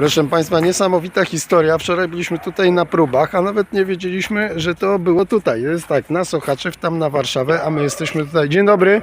Proszę Państwa, niesamowita historia. Wczoraj byliśmy tutaj na próbach, a nawet nie wiedzieliśmy, że to było tutaj. Jest tak, na Sochaczew, tam na Warszawę, a my jesteśmy tutaj. Dzień dobry.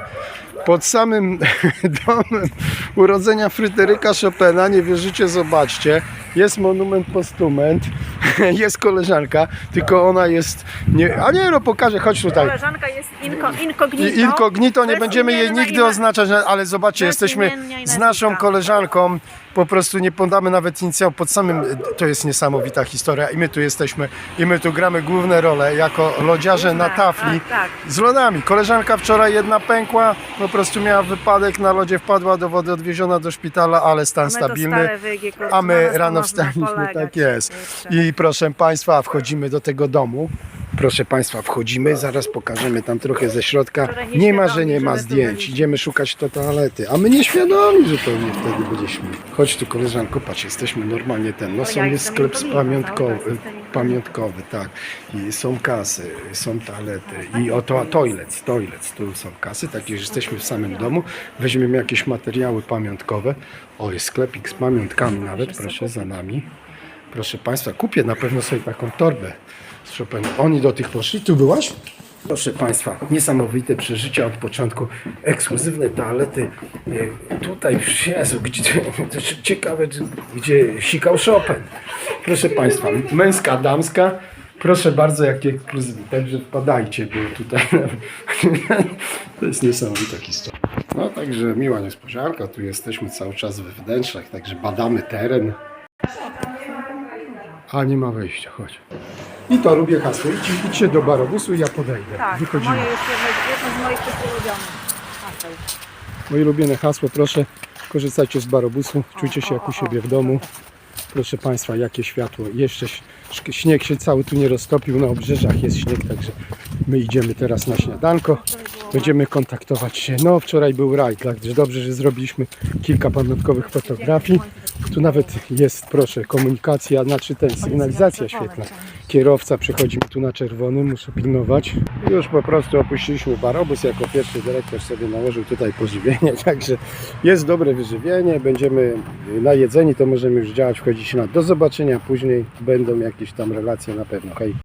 Pod samym domem urodzenia Fryderyka Chopina, nie wierzycie, zobaczcie. Jest monument postument, jest koleżanka, tylko ona jest. Nie, a nie, no pokażę, chodź tutaj. Koleżanka jest inko, inkognito. Inkognito, nie będziemy jej nigdy oznaczać, ale zobaczcie, jesteśmy z naszą koleżanką, po prostu nie podamy nawet inicjał pod samym, to jest niesamowita historia i my tu jesteśmy i my tu gramy główne role jako lodziarze na Tak, tafli tak, tak. z lodami. Koleżanka wczoraj jedna pękła, po prostu miała wypadek na lodzie, wpadła do wody, odwieziona do szpitala, ale stan My stabilny. wygi, A my rano wstaliśmy, tak jest. kurczę. I proszę Państwa, wchodzimy do tego domu. Proszę Państwa, wchodzimy, zaraz pokażemy tam trochę ze środka. Nie ma, że nie ma zdjęć. Idziemy szukać to toalety, a my nieświadomi zupełnie wtedy byliśmy. Chodź tu koleżanko, patrz, jesteśmy normalnie ten. No są jest sklep pamiątkowy, inkognito. pamiątkowy, tak. I są kasy, są toalety i oto toilet, toilet. Tu są kasy, takie, że jesteśmy w samym domu. Weźmiemy jakieś materiały pamiątkowe. O, jest sklepik z pamiątkami nawet, proszę, za nami. Proszę Państwa, kupię na pewno sobie taką torbę z Chopina. Oni do tych poszli. Tu byłaś? Proszę Państwa, niesamowite przeżycia od początku. Ekskluzywne toalety. E, Tutaj, Jezu, gdzie, ciekawe, gdzie sikał Chopin. Proszę Państwa, męska, damska. Proszę bardzo, jakie ekskluzywne. Także wpadajcie, bo tutaj to jest niesamowita historia. No także miła niespodzianka. Tu jesteśmy cały czas we wnętrzach, także badamy teren. A nie ma wejścia, chodź. I to lubię hasło. Idź, idźcie do barobusu i ja podejdę. Tak, Wychodzimy. moje jest jedno, jedno z moich ulubionych. haseł. Moje ulubione hasło, proszę, korzystajcie z barobusu, czujcie się jak u siebie w domu. Proszę Państwa, jakie światło. Jeszcze śnieg się cały tu nie roztopił, na obrzeżach jest śnieg, także my idziemy teraz na śniadanko. Będziemy kontaktować się. No, wczoraj był raj, także dobrze, że zrobiliśmy kilka pamiątkowych fotografii. Tu nawet jest, proszę, komunikacja, znaczy ten, sygnalizacja świetna. Kierowca przechodzi tu na czerwony, muszę pilnować. Już po prostu opuściliśmy barobus, jako pierwszy dyrektor sobie nałożył tutaj pożywienie, także jest dobre wyżywienie, będziemy najedzeni, to możemy już działać, wchodzić na do zobaczenia później, będą jakieś tam relacje na pewno. Hej.